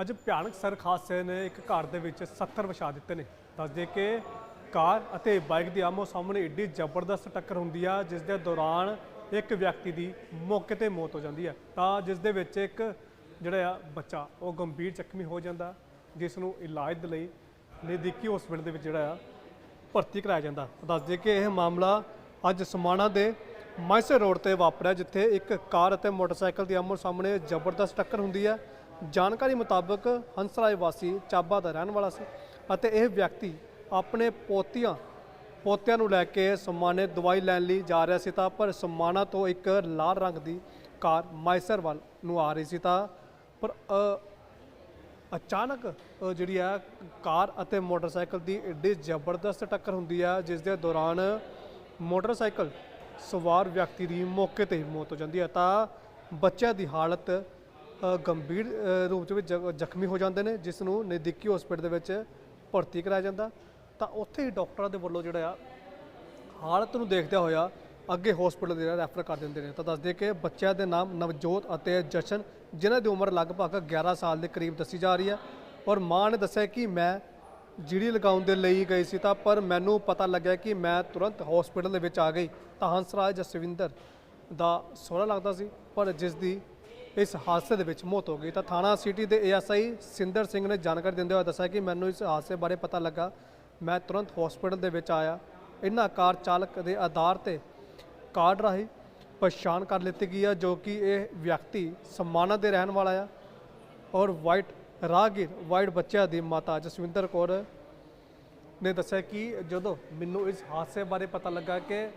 ਅੱਜ ਭਿਆਨਕ ਸੜਕ ਹਾਦਸੇ ਨੇ ਇੱਕ ਘਰ ਦੇ ਵਿੱਚ 70 ਵਿਛਾ ਦਿੱਤੇ ਨੇ। ਦੱਸਦੇ ਕਿ ਕਾਰ ਅਤੇ ਬਾਈਕ ਦੀ ਆਮੋ ਸਾਹਮਣੇ ਏਡੀ ਜ਼ਬਰਦਸਤ ਟੱਕਰ ਹੁੰਦੀ ਆ, ਜਿਸ ਦੇ ਦੌਰਾਨ ਇੱਕ ਵਿਅਕਤੀ ਦੀ ਮੌਕੇ ਤੇ ਮੌਤ ਹੋ ਜਾਂਦੀ ਹੈ ਤਾਂ ਜਿਸ ਦੇ ਵਿੱਚ ਇੱਕ ਜਿਹੜਾ ਆ ਬੱਚਾ, ਉਹ ਗੰਭੀਰ ਜ਼ਖਮੀ ਹੋ ਜਾਂਦਾ, ਜਿਸ ਨੂੰ ਇਲਾਜ ਦੇ ਲਈ ਨਜ਼ਦੀਕੀ ਹਸਪੀਟਲ ਦੇ ਵਿੱਚ ਜਿਹੜਾ ਆ ਭਰਤੀ ਕਰਾਇਆ ਜਾਂਦਾ। ਦੱਸਦੇ ਕਿ ਇਹ ਮਾਮਲਾ ਅੱਜ ਸਮਾਣਾ ਦੇ ਮਾਇਸਰ ਰੋਡ ਤੇ ਵਾਪਰਿਆ, ਜਿੱਥੇ ਇੱਕ ਕਾਰ ਅਤੇ ਮੋਟਰਸਾਈਕਲ ਦੀ ਆਮੋ ਸਾਹਮਣੇ ਜ਼ਬਰਦਸਤ ਟੱਕਰ ਹੁੰਦੀ ਹੈ ਜਾਣਕਾਰੀ ਮੁਤਾਬਕ ਹੰਸਰਾਏ ਵਾਸੀ ਚਾਬਾ ਦਾ ਰਹਿਣ ਵਾਲਾ ਸੀ ਅਤੇ ਇਹ ਵਿਅਕਤੀ ਆਪਣੇ ਪੋਤੀਆਂ, ਪੋਤਿਆਂ ਨੂੰ ਲੈ ਕੇ ਸਮਾਣੇ ਦਵਾਈ ਲੈਣ ਲਈ ਜਾ ਰਿਹਾ ਸੀ ਤਾਂ ਪਰ ਸਮਾਨਾ ਤੋਂ ਇੱਕ ਲਾਲ ਰੰਗ ਦੀ ਕਾਰ ਮਾਇਸਰ ਵੱਲ ਨੂੰ ਆ ਰਹੀ ਸੀ ਤਾਂ ਪਰ ਅਚਾਨਕ ਜਿਹੜੀ ਆ ਕਾਰ ਅਤੇ ਮੋਟਰਸਾਈਕਲ ਦੀ ਏਡੀ ਜ਼ਬਰਦਸਤ ਟੱਕਰ ਹੁੰਦੀ ਆ ਜਿਸ ਦੇ ਦੌਰਾਨ ਮੋਟਰਸਾਈਕਲ ਸਵਾਰ ਵਿਅਕਤੀ ਦੀ ਮੌਕੇ ਤੇ ਹੀ ਮੌਤ ਹੋ ਜਾਂਦੀ ਹੈ ਤਾਂ ਬੱਚਿਆਂ ਦੀ ਹਾਲਤ ਗੰਭੀਰ ਰੂਪ ਦੇ ਵਿੱਚ ਜ- ਜ਼ਖਮੀ ਹੋ ਜਾਂਦੇ ਨੇ ਜਿਸ ਨੂੰ ਨਜ਼ਦੀਕੀ ਹਸਪੀਟਲ ਦੇ ਵਿੱਚ ਭਰਤੀ ਕਰਾਇਆ ਜਾਂਦਾ। ਤਾਂ ਉੱਥੇ ਹੀ ਡਾਕਟਰਾਂ ਦੇ ਵੱਲੋਂ ਜਿਹੜਾ ਆ, ਹਾਲਤ ਨੂੰ ਦੇਖਦਿਆਂ ਹੋਇਆ ਅੱਗੇ ਹਸਪੀਟਲ ਦੇ ਰੈਫਰ ਕਰ ਦਿੰਦੇ ਨੇ। ਤਾਂ ਦੱਸਦੇ ਕਿ ਬੱਚਿਆਂ ਦੇ ਨਾਮ ਨਵਜੋਤ ਅਤੇ ਜਸ਼ਨ, ਜਿਨ੍ਹਾਂ ਦੀ ਉਮਰ ਲਗਭਗ 11 ਸਾਲ ਦੇ ਕਰੀਬ ਦੱਸੀ ਜਾ ਰਹੀ ਹੈ। ਔਰ ਮਾਂ ਨੇ ਦੱਸਿਆ ਕਿ ਮੈਂ ਜੀੜੀ ਲਗਾਉਣ ਦੇ ਲਈ ਗਈ ਸੀ ਤਾਂ, ਪਰ ਮੈਨੂੰ ਪਤਾ ਲੱਗਿਆ ਕਿ ਮੈਂ ਤੁਰੰਤ ਹਸਪੀਟਲ ਦੇ ਵਿੱਚ ਆ ਗਈ। ਤਾਂ ਹੰਸਰਾਜ ਜਸਵਿੰਦਰ ਦਾ ਸੋਹਣਾ ਲੱਗਦਾ ਸੀ, ਪਰ ਜਿਸ ਦੀ ਇਸ ਹਾਦਸੇ ਦੇ ਵਿੱਚ ਮੌਤ ਹੋ ਗਈ। ਤਾਂ ਥਾਣਾ ਸਿਟੀ ਦੇ ਏਐਸਆਈ ਸਿੰਦਰ ਸਿੰਘ ਨੇ ਜਾਣਕਾਰੀ ਦਿੰਦੇ ਹੋਏ ਦੱਸਿਆ ਕਿ ਮੈਨੂੰ ਇਸ ਹਾਦਸੇ ਬਾਰੇ ਪਤਾ ਲੱਗਾ। ਮੈਂ ਤੁਰੰਤ ਹਸਪੀਟਲ ਦੇ ਵਿੱਚ ਆਇਆ। ਇਹਨਾਂ ਕਾਰ ਚਾਲਕ ਦੇ ਆਧਾਰ ਤੇ ਕਾਰਡ ਰਾਹੀਂ ਪਛਾਣ ਕਰ ਲਿੱਤੀ ਗਈ ਆ, ਜੋ ਕਿ ਇਹ ਵਿਅਕਤੀ ਸਮਾਣਾ ਦੇ ਰਹਿਣ ਵਾਲਾ ਆ ਔਰ ਵਾਈਟ ਰਾਹਗੀਰ, ਵਾਈਟ ਬੱਚਿਆਂ ਦੀ ਮਾਤਾ ਜਸਵਿੰਦਰ ਕੌਰ ਨੇ ਦੱਸਿਆ ਕਿ ਜਦੋਂ ਮੈਨੂੰ ਇਸ ਹਾਦਸੇ ਬਾਰੇ ਪਤਾ ਲੱਗਾ ਕਿ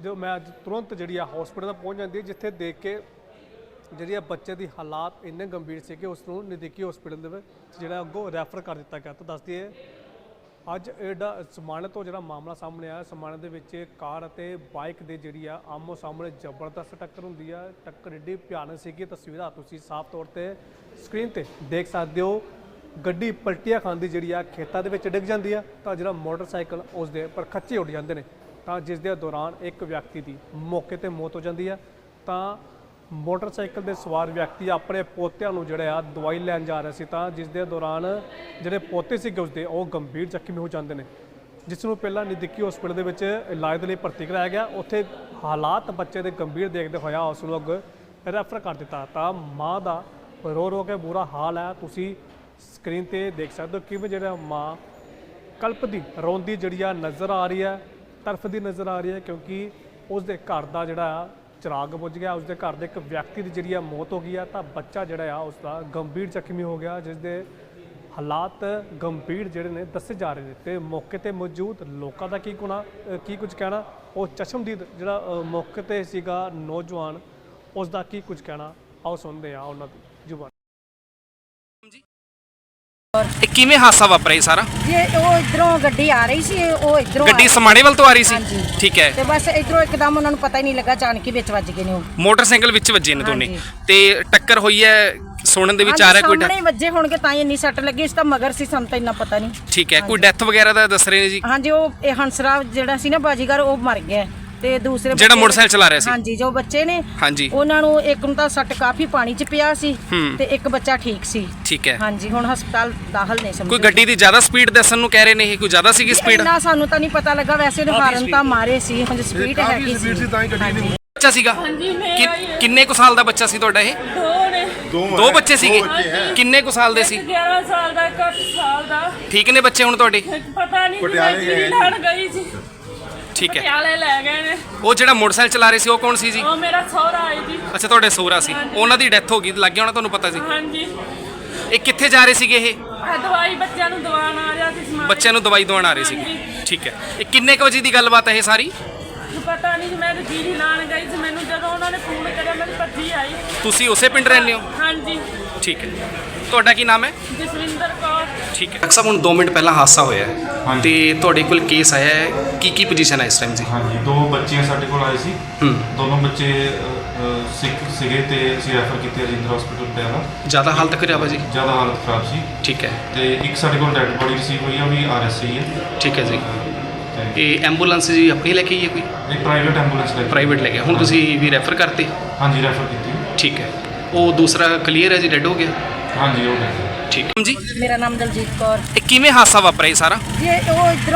ਜੋ ਮੈਂ ਅੱਜ ਤੁਰੰਤ ਜਿਹੜੀ ਆ ਹਸਪੀਟਲ ਪਹੁੰਚ ਜਾਂਦੀ ਜਿੱਥੇ ਦੇਖ ਕੇ ਜਿਹੜੀ ਆ ਬੱਚੇ ਦੀ ਹਾਲਾਤ ਇੰਨੇ ਗੰਭੀਰ ਸੀ ਕਿ ਉਸ ਨੂੰ ਨਜ਼ਦੀਕੀ ਹਸਪੀਟਲ ਦੇ ਵਿੱਚ ਜਿਹੜਾ ਅੱਗੋਂ ਰੈਫਰ ਕਰ ਦਿੱਤਾ ਗਿਆ। ਤਾਂ ਦੱਸਦੀ ਹੈ, ਅੱਜ ਇਹਦਾ ਸਮਾਣੇ ਤੋਂ ਜਿਹੜਾ ਮਾਮਲਾ ਸਾਹਮਣੇ ਆਇਆ ਸਮਾਣੇ ਦੇ ਵਿੱਚ ਕਾਰ ਅਤੇ ਬਾਈਕ ਦੇ ਜਿਹੜੀ ਆ ਆਮੋ ਸਾਹਮਣੇ ਜ਼ਬਰਦਸਤ ਟੱਕਰ ਹੁੰਦੀ ਆ। ਟੱਕਰ ਏਡੀ ਭਿਆਨਕ ਸੀ ਕਿ ਤਸਵੀਰਾਂ ਤੁਸੀਂ ਸਾਫ਼ ਤੌਰ ਤੇ ਸਕਰੀਨ ਤੇ ਦੇਖ ਸਕਦੇ ਹੋ। ਗੱਡੀ ਪਲਟੀਆਂ ਖਾਂਦੀ ਜਿਹੜੀ ਆ ਖੇਤਾਂ ਦੇ ਵਿੱਚ ਡਿੱਗ ਜਾਂਦੀ ਆ, ਤਾਂ ਜਿਹੜਾ ਮੋਟਰਸਾਈਕਲ ਉਸ ਦੇ ਪਰ ਖੱਚੇ ਉੱਡ ਜਾਂਦੇ ਨੇ। ਤਾਂ ਜਿਸ ਦੇ ਦੌਰਾਨ ਇੱਕ ਵਿਅਕਤੀ ਦੀ ਮੌਕੇ ਤੇ ਮੌਤ ਹੋ ਜਾਂਦੀ ਆ। ਤਾਂ ਮੋਟਰਸਾਈਕਲ ਦੇ ਸਵਾਰ ਵਿਅਕਤੀ ਆਪਣੇ ਪੋਤਿਆਂ ਨੂੰ ਜਿਹੜਾ ਆ ਦਵਾਈ ਲੈਣ ਜਾ ਰਿਹਾ ਸੀ ਤਾਂ ਜਿਸ ਦੇ ਦੌਰਾਨ ਜਿਹੜੇ ਪੋਤੇ ਸੀਗੇ ਉਸਦੇ, ਉਹ ਗੰਭੀਰ ਜ਼ਖਮੀ ਹੋ ਜਾਂਦੇ ਨੇ। ਜਿਸ ਨੂੰ ਪਹਿਲਾਂ ਨਜ਼ਦੀਕੀ ਹਸਪੀਟਲ ਦੇ ਵਿੱਚ ਇਲਾਜ ਦੇ ਲਈ ਭਰਤੀ ਕਰਾਇਆ ਗਿਆ। ਉੱਥੇ ਹਾਲਾਤ ਬੱਚੇ ਦੇ ਗੰਭੀਰ ਦੇਖਦੇ ਹੋਇਆ ਉਸ ਨੂੰ ਅੱਗੇ ਰੈਫਰ ਕਰ ਦਿੱਤਾ। ਤਾਂ ਮਾਂ ਦਾ ਰੋ ਰੋ ਕੇ ਬੁਰਾ ਹਾਲ ਹੈ। ਤੁਸੀਂ ਸਕਰੀਨ ਤੇ ਦੇਖ ਸਕਦੇ ਹੋ ਕਿਵੇਂ ਜਿਹੜਾ ਮਾਂ ਕਲਪਦੀ ਰੋਂਦੀ ਜਿਹੜੀ ਆ ਨਜ਼ਰ ਆ ਰਹੀ ਹੈ ਤਰਫਦੀ ਨਜ਼ਰ ਆ ਰਹੀ ਹੈ, ਕਿਉਂਕਿ ਉਸ ਦੇ ਘਰ ਦਾ ਜਿਹੜਾ ਚਿਰਾਗ ਬੁੱਝ ਗਿਆ ਉਸ ਦੇ ਘਰ ਦੇ ਇੱਕ ਵਿਅਕਤੀ ਦੀ ਜਿਹੜੀ ਆ ਮੌਤ ਹੋ ਗਈ ਆ, ਤਾਂ ਬੱਚਾ ਜਿਹੜਾ ਆ ਉਸ ਦਾ ਗੰਭੀਰ ਜ਼ਖਮੀ ਹੋ ਗਿਆ ਜਿਸ ਦੇ ਹਾਲਾਤ ਗੰਭੀਰ ਜਿਹੜੇ ਨੇ ਦੱਸੇ ਜਾ ਰਹੇ ਨੇ ਤੇ ਮੌਕੇ ਤੇ ਮੌਜੂਦ ਲੋਕਾਂ ਦਾ ਕੀ ਗੁਣਾ ਕੀ ਕੁਝ ਕਹਿਣਾ? ਉਹ ਚਸ਼ਮਦੀਦ ਜਿਹੜਾ ਮੌਕੇ ਤੇ ਸੀਗਾ ਨੌਜਵਾਨ ਉਸ ਦਾ ਕੀ ਕੁਝ ਕਹਿਣਾ? ਆਓ ਸੁਣਦੇ ਆ ਉਹਨਾਂ ਦੀ ਜ਼ੁਬਾਨ। ਇਹ ਕਿਵੇਂ ਹਾਦਸਾ ਵਾਪਰਿਆ ਇਹ ਸਾਰਾ? ਇਹ ਉਹ ਇਧਰੋਂ ਗੱਡੀ ਆ ਰਹੀ ਸੀ ਉਹ ਇਧਰੋਂ ਗੱਡੀ ਸਮਾਣੇ ਵੱਲ ਤੋਂ ਆ ਰਹੀ ਸੀ? ਹਾਂਜੀ। ਠੀਕ ਹੈ। ਤੇ ਬਸ ਇਧਰੋਂ ਇੱਕਦਮ ਉਹਨਾਂ ਨੂੰ ਪਤਾ ਹੀ ਨਹੀਂ ਲੱਗਾ ਅਚਾਨਕ ਹੀ ਵਿੱਚ ਵੱਜ ਗਏ ਨੇ ਉਹ। ਮੋਟਰਸਾਈਕਲ ਵਿੱਚ ਵੱਜੇ ਨੇ ਦੋਨੇ। ਹਾਂਜੀ। ਤੇ ਟੱਕਰ ਹੋਈ ਹੈ ਸੁਣਨ ਦੇ ਵਿੱਚ ਆ ਰਿਹਾ ਕੋਈ ਸਾਹਮਣੇ ਡੈ- ਵੱਜੇ ਹੋਣਗੇ ਤਾਂ ਹੀ ਇੰਨੀ ਸੱਟ ਲੱਗੀ ਇਸ ਤਾਂ ਮਗਰ ਸੀ ਸਾਨੂੰ ਤਾਂ ਇੰਨਾ ਪਤਾ ਨਹੀਂ। ਠੀਕ ਹੈ ਕੋਈ ਡੈਥ ਵਗੈਰਾ ਦਾ ਦੱਸ ਰਹੇ ਨੇ ਜੀ? ਹਾਂਜੀ ਉਹ ਇਹ ਹੰਸਰਾਜ ਜਿਹੜਾ ਸੀ ਨਾ ਬਾਜੀਗਰ ਉਹ ਮਰ ਗਿਆ। ਤੇ ਦੂਸਰੇ ਜਿਹੜਾ ਬੱਚੇ- ਮੋਟਰਸਾਈਕਲ ਚਲਾ ਰਿਹਾ ਸੀ। ਹਾਂਜੀ ਜੋ ਬੱਚੇ ਨੇ ਹਾਂਜੀ। ਉਹਨਾਂ ਨੂੰ ਇੱਕ ਨੂੰ ਤਾਂ ਸੱਟ ਕਾਫੀ ਪਾਣੀ 'ਚ ਪਿਆ ਸੀ ਹੂੰ। ਤੇ ਇੱਕ ਬੱਚਾ ਠੀਕ ਸੀ। ਠੀਕ ਹੈ। ਹਾਂਜੀ ਹੁਣ ਹਸਪਤਾਲ ਦਾਖਲ ਨੇ ਸਮਝ ਕੋਈ ਗੱਡੀ ਦੀ ਜ਼ਿਆਦਾ ਸਪੀਡ ਦੱਸਣ ਨੂੰ ਕਹਿ ਰਹੇ ਨੇ ਇਹ ਕੋਈ ਜ਼ਿਆਦਾ ਸੀਗੀ ਸਪੀਡ? ਇੰਨਾ ਸਾਨੂੰ ਤਾਂ ਨਹੀਂ ਪਤਾ ਲੱਗਾ ਵੈਸੇ ਉਹਨੇ ਹਾਰਨ ਤਾਂ ਮਾਰੇ ਸੀ ਹੁਣ ਸਪੀਡ ਹੈਗੀ ਸੀ। ਸੀ ਤਾਂ ਹੀ ਗੱਡੀ ਨਹੀਂ ਬੱਚਾ ਸੀਗਾ। ਕਿ- ਕਿੰਨੇ ਕੁ ਸਾਲ ਦਾ ਬੱਚਾ ਸੀ ਤੁਹਾਡਾ ਇਹ? ਦੋ ਨੇ। ਦੋ ਬੱਚੇ ਸੀਗੇ। ਕਿੰਨੇ ਕੁ ਸਾਲ ਦੇ ਸੀ? 11 ਸਾਲ ਦਾ ਇੱਕ 8 ਸਾਲ ਦਾ। ਠੀਕ ਨੇ ਬੱਚੇ ਹੁਣ ਤੁਹਾਡੇ? ਪਤਾ ਨਹੀਂ ਪਟਿਆਲੇ ਕਿ ਗਏ ਲੈਣ ਗਈ ਸੀ। ਠੀਕ ਹੈ। ਪਟਿਆਲੇ ਲੈ ਗਏ ਨੇ। ਉਹ ਜਿਹੜਾ ਮੋਟਰਸਾਈਕਲ ਚਲਾ ਰਹੇ ਸੀ ਉਹ ਕੌਣ ਸੀ ਜੀ? ਉਹ ਮੇਰਾ ਸਹੁਰਾ ਆਈ ਜੀ। ਅੱਛਾ ਤੁਹਾਡੇ ਸੋਹਰਾ ਸੀ। ਉਹਨਾਂ ਦੀ ਡੈਥ ਹੋ ਗਈ ਲੱਗ ਗਿਆ ਹੋਣਾ ਤੁਹਾਨੂੰ ਪਤਾ ਸੀ ਹਾਂਜੀ। ਇਹ ਕਿੱਥੇ ਜਾ ਰਹੇ ਸੀਗੇ ਇਹ? ਆ ਦਵਾਈ ਬੱਚਿਆਂ ਨੂੰ ਦਵਾਣ ਆ ਰਿਹਾ ਸੀ ਸਮਾਨ। ਬੱਚਿਆਂ ਨੂੰ ਦਵਾਈ ਦਵਾਉਣ ਆ ਰਹੇ ਸੀਗੇ। ਠੀਕ ਹੈ। ਇਹ ਕਿੰਨੇ ਕੁ ਵਜੇ ਦੀ ਗੱਲਬਾਤ ਹੈ ਇਹ ਸਾਰੀ? ਪਤਾ ਨਹੀਂ ਮੈਂ ਤਾਂ ਜੀਰੀ ਲਾਣ ਗਈ ਸੀ। ਮੈਨੂੰ ਜਦੋਂ ਉਹਨਾਂ ਨੇ ਫੋਨ ਕਰਿਆ ਮੈਂ ਭੱਜੀ ਆਈ। ਤੁਸੀਂ ਉਸੇ ਪਿੰਡ ਰਹਿੰਦੇ ਹੋ? ਹਾਂਜੀ। ਠੀਕ ਹੈ। ਤੁਹਾਡਾ ਕੀ ਨਾਮ ਹੈ? ਜਸਵਿੰਦਰ ਠੀਕ ਹੈ। ਡਾਕਟਰ ਸਾਹਿਬ ਹੁਣ 2 ਮਿੰਟ ਪਹਿਲਾਂ ਹਾਦਸਾ ਹੋਇਆ ਹੈ ਹਾਂਜੀ। ਤੇ ਤੁਹਾਡੇ ਕੋਲ ਕੇਸ ਆਇਆ ਹੈ। ਕੀ ਕੀ ਪੋਜੀਸ਼ਨ ਹੈ ਇਸ ਟਾਈਮ ਜੀ? ਹਾਂਜੀ ਦੋ ਬੱਚੇ ਸਾਡੇ ਕੋਲ ਆਏ ਸੀ। ਹੂੰ। ਦੋਨੋਂ ਬੱਚੇ ਅ, ਅ, ਸਿੱਖ ਸੀਗੇ ਤੇ ਅਸੀਂ ਰੈਫਰ ਕੀਤੇ ਰਜਿੰਦਰ ਹਸਪੀਟਲ ਪਟਿਆਲਾ ਜ਼ਿਆਦਾ ਹਾਲਤ ਕਰਿਆ ਵਾ ਜੀ? ਜ਼ਿਆਦਾ ਹਾਲਤ ਖਰਾਬ ਸੀ। ਠੀਕ ਹੈ। ਤੇ ਇੱਕ ਸਾਡੇ ਕੋਲ ਡੈਡ ਬੋਡੀ ਰਿਸੀਵ ਹੋਈ ਆ ਉਹ ਵੀ ਆਰਐਸਆਈ ਹੈ ਠੀਕ ਹੈ ਜੀ। ਤੇ ਇਹ ਐਂਬੂਲੈਂਸ ਜੀ ਆਪਣੀ ਲੈ ਕੇ ਆਈ ਹੈ ਕੋਈ? ਇੱਕ ਪ੍ਰਾਈਵੇਟ ਐਂਬੂਲੈਂਸ ਲੈ ਪ੍ਰਾਈਵੇਟ ਲੈ ਕੇ ਹੁਣ ਤੁਸੀਂ ਵੀ ਰੈਫਰ ਕਰਤੇ? ਹਾਂਜੀ ਰੈਫਰ ਕੀਤੀ। ਠੀਕ ਹੈ। ਉਹ ਦੂਸਰਾ ਕਲੀਅਰ ਹੈ ਜੀ ਡੈਡ ਹੋ ਗਿਆ? ਹਾਂਜੀ ਉਹ ਲੈ ਠੀਕ। ਜੀ ਮੇਰਾ ਨਾਮ ਦਲਜੀਤ ਕੌਰ। ਇਹ ਕਿਵੇਂ ਹਾਦਸਾ ਵਾਪਰਿਆ ਸਾਰਾ? ਜੀ ਉਹ ਇਧਰੋਂ